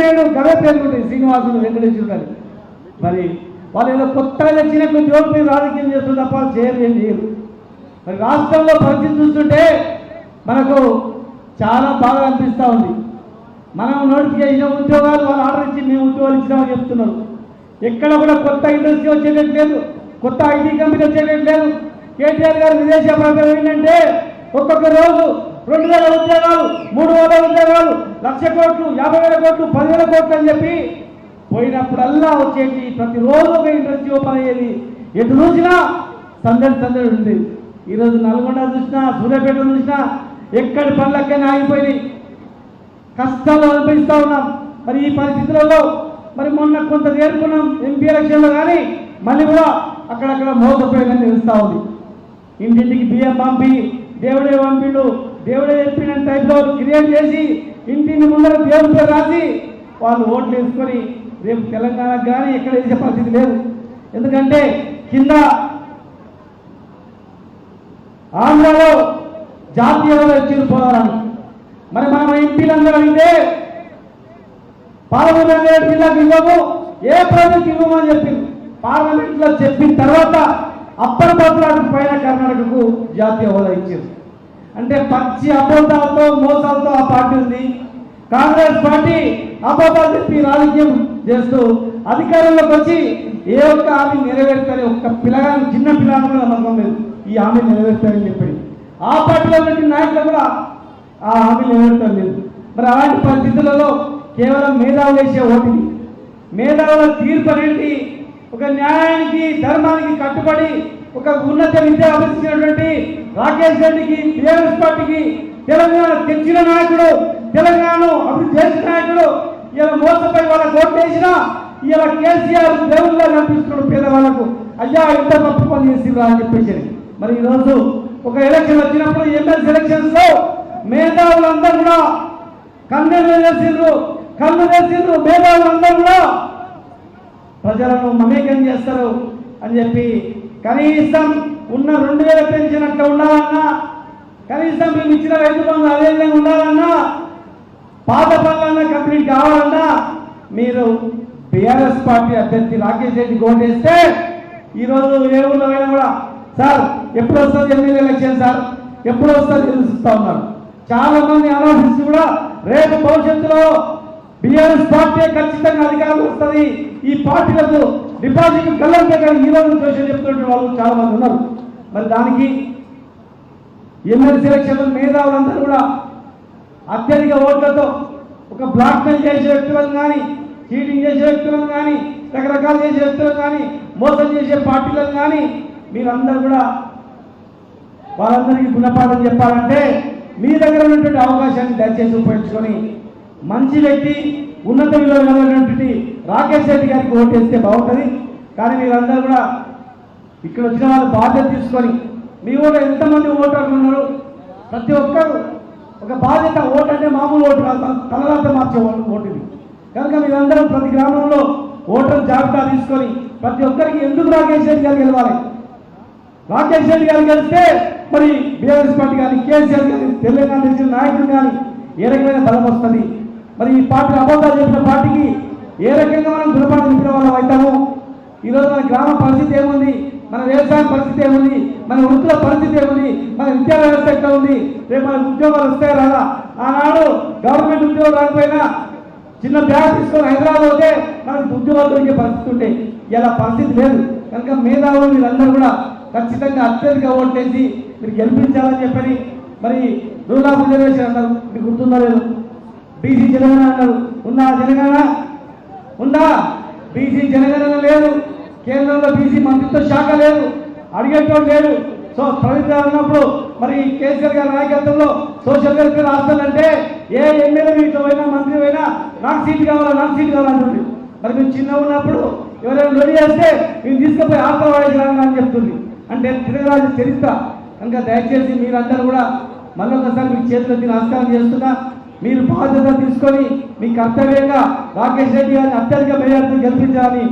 నేను గవే పేర్కొంటాయి శ్రీనివాసులు వెంకటేశ్వరు గారు. మరి వాళ్ళు ఏదో కొత్తగా తెచ్చినట్టు జోడు మీద రాజకీయం చేస్తుంది తప్ప చేయరు ఏం చేయరు. మరి రాష్ట్రంలో పరిస్థితి చూస్తుంటే మనకు చాలా బాగా అనిపిస్తూ ఉంది. మనం నోటిఫికేషన్ ఉద్యోగాలు వాళ్ళు ఆర్డర్ ఇచ్చి మేము ఉద్యోగాలు ఇచ్చినామని చెప్తున్నారు. ఎక్కడ కూడా కొత్త ఇండస్ట్రీ వచ్చేటట్టు లేదు. కొత్త ఐటీ కంపెనీ వచ్చేటట్టు లేదు. కేటీఆర్ గారు విదేశీ ప్రకటన ఏంటంటే ఒక్కొక్క రోజు రెండు వేల ఉద్యోగాలు మూడు వేల ఉద్యోగాలు లక్ష కోట్లు యాభై వేల కోట్లు పదివేల కోట్లు అని చెప్పి పోయినప్పుడల్లా వచ్చేది ప్రతిరోజు ఒక ఇండస్ట్రీ ఓపెన్ అయ్యేది ఎటు చూసినా సందడి సందడి ఉంది. ఈరోజు నల్గొండ చూసినా సూర్యాపేట చూసినా ఎక్కడి పనులకైనా ఆగిపోయినాయి. కష్టాలు అనుభవిస్తూ ఉన్నాం. మరి ఈ పరిస్థితులలో మరి మొన్న కొంత చేరుకున్నాం ఎంపీ ఎలక్షన్లో కానీ మళ్ళీ కూడా అక్కడక్కడ మోసపోయిందని తెలుస్తూ ఉంది. ఇంటింటికి బియ్యం పంపి దేవుడే పంపిడు దేవుడే చెప్పిన టైంలో క్రియేట్ చేసి ఇంటిని ముందర దేవుడి పేరు రాసి వాళ్ళు ఓట్లు వేసుకొని రేపు తెలంగాణకు కానీ ఎక్కడ వేసే పరిస్థితి లేదు. ఎందుకంటే కింద ఆంధ్రలో జాతీయ హోదా ఇచ్చిన పోరాడాలి మరి మనం ఎంపీలందరూ అడిగితే పార్లమెంట్ రంగారెడ్డి జిల్లాకు ఇవ్వము ఏ ప్రాజెక్ట్ ఇవ్వమని చెప్పింది పార్లమెంట్లో చెప్పిన తర్వాత అప్పటి పత్రాలకు పైన కర్ణాటకకు జాతీయ హోదా ఇచ్చింది అంటే పచ్చి అబద్ధాలతో మోసాలతో ఆ పార్టీ ఉంది. కాంగ్రెస్ పార్టీ అబద్ధాలు చెప్పి రాజకీయం చేస్తూ అధికారంలోకి వచ్చి ఏ ఒక్క హామీ నెరవేర్తారని ఒక్క పిల్లగాని చిన్న పిల్లగాని కూడా నమ్మకం లేదు. ఈ హామీ నెరవేర్తారని చెప్పి. ఆ పార్టీలో ఉన్న నాయకులు కూడా ఆ హామీ నెరవేర్తారు లేదు. మరి అలాంటి పరిస్థితులలో కేవలం మేధావులు వేసే ఓటింది మేధావుల తీర్పు అనేది ఒక న్యాయానికి ధర్మానికి కట్టుబడి ఒక ఉన్నత విద్య అభ్యసించినటువంటి రాకేష్ రెడ్డికి టీఆర్ఎస్ పార్టీకి తెలంగాణ తెచ్చిన నాయకుడు తెలంగాణను అభివృద్ధి చేసిన నాయకుడు ఇలా మోసపై వాళ్ళ ఓటు వేసినా ఇలా కేసీఆర్ దేవుళ్ళ కనిపిస్తున్నాడు పేదవాళ్ళకు అయ్యా ఇంత తప్పు పని చేసిరా అని చెప్పేసి. మరి ఈరోజు ఒక ఎలక్షన్ వచ్చినప్పుడు ఎమ్మెల్సీ ఎలక్షన్స్లో మేధావులందరూ కూడా కన్నెలు వేసిండ్రు కన్ను వేసిండ్రు మేధావులందరూ కూడా. ప్రజలను మమేకం చేస్తారు అని చెప్పి కనీసం ఉన్న రెండు వేల పెన్షన్ ఉండాలన్నా కనీసం మేము ఇచ్చిన రైతు బంధు అదే విధంగా ఉండాలన్నా పాత పనులన్నా కంప్లీట్ కావాలన్నా మీరు బీఆర్ఎస్ పార్టీ అభ్యర్థి రాకేష్ రెడ్డి ఓటేస్తే ఈరోజు ఏ ఊళ్ళో అయినా కూడా సార్ ఎప్పుడు వస్తుంది ఎమ్మెల్యే ఎలక్షన్ సార్? ఎప్పుడు వస్తుంది తెలుస్తా ఉన్నారు. చాలా మంది అనాలిసిస్ కూడా రేపు భవిష్యత్తులో బీఆర్ఎస్ పార్టీ ఖచ్చితంగా అధికారం వస్తుంది. ఈ పార్టీలకు డిపాజిట్ కళ్ళంటే కానీ ఈ రోజు కోసం చెప్తున్న వాళ్ళు చాలా మంది ఉన్నారు. మరి దానికి ఎమ్మెల్సీ ఎలక్షన్లో మేధావులందరూ కూడా అత్యధిక ఓట్లతో ఒక బ్లాక్మెయిల్ చేసే వ్యక్తులను కానీ చీటింగ్ చేసే వ్యక్తులను కానీ రకరకాలు చేసే వ్యక్తులను కానీ మోసం చేసే పార్టీలను కానీ మీరందరూ కూడా వాళ్ళందరికీ గుణపాఠం చెప్పాలంటే మీ దగ్గర ఉన్నటువంటి అవకాశాన్ని దయచేసి ఉపయోగించుకొని మంచి వ్యక్తి ఉన్నత విలువ కలిగినటువంటి రాకేష్ రెడ్డి గారికి ఓటేస్తే బాగుంటుంది. కానీ మీరందరూ కూడా ఇక్కడ వచ్చిన వాళ్ళు బాధ్యత తీసుకొని మీ ఊళ్ళో ఎంతమంది ఓటర్లు ఉన్నారు? ప్రతి ఒక్కరు ఒక బాధ్యత ఓటు అంటే మామూలు ఓటు కాదు. తలరాత మార్చే ఓటు ఇది కనుక మీరందరూ ప్రతి గ్రామంలో ఓటర్ జాబితా తీసుకొని ప్రతి ఒక్కరికి ఎందుకు రాకేష్ రెడ్డి గారు గెలవాలి? రాకేష్ రెడ్డి గారు గెలిస్తే మరి బీఆర్ఎస్ పార్టీ కానీ కేసీఆర్ కానీ తెలంగాణ నాయకులు కానీ ఏ రకమైన బలం వస్తుంది? మరి ఈ పార్టీ అబద్ధాలు చెప్పిన పార్టీకి ఏ రకంగా మనం గుణపాఠం చెప్పిన వాళ్ళం అవుతాము? ఈరోజు మన గ్రామ పరిస్థితి ఏముంది? మన వ్యవసాయ పరిస్థితి ఏముంది? మన వృత్తుల పరిస్థితి ఏముంది? మన విద్యా వ్యవస్థ ఎట్లా ఉంది? రేపు మన ఉద్యోగాలు వస్తాయి రాదా? ఆనాడు గవర్నమెంట్ ఉద్యోగం రాకపోయినా చిన్న బ్యాగ్ తీసుకొని హైదరాబాద్ పోతే మనకు ఉద్యోగాలు దొరికే పరిస్థితి ఉంటే ఇలా పరిస్థితి లేదు. కనుక మేధావులు మీరందరూ కూడా ఖచ్చితంగా అత్యధిక ఓట్లేసి మీరు గెలిపించాలని చెప్పని మరి రూల్ ఆఫ్ రిజర్వేషన్ అన్నారు. మీకు గుర్తుందా లేదు? బీసీ జనగణన అన్నారు ఉందా జనగణన? ఉందా? బీసీ జనగణన లేదు. కేంద్రంలో బీసీ మంత్రిత్వ శాఖ లేదు. అడిగేటోడు లేడు. సో ప్రభుత్వం ఉన్నప్పుడు మరి కేసీఆర్ గారి నాయకత్వంలో సోషల్ వెల్ఫేర్ హాస్టల్ అంటే ఏ ఎమ్మెల్యే మీతో అయినా మంత్రి అయినా నాకు సీట్ కావాలా నాకు సీట్ కావాలంటుంది మరి మీరు చిన్న ఉన్నప్పుడు ఎవరైనా రెడీ చేస్తే మీరు తీసుకుపోయి హాస్టల్ వాడేసారని అని చెప్తుంది. అంటే తిరగరాజు చరిత్ర. కనుక దయచేసి మీరందరూ కూడా మళ్ళొకసారి మీ చేతులెత్తి నమస్కారం చేస్తున్నా. మీరు బాధ్యత తీసుకొని మీ కర్తవ్యంగా రాకేష్ రెడ్డి గారిని అత్యధిక మేయర్తో గెలిపించాలని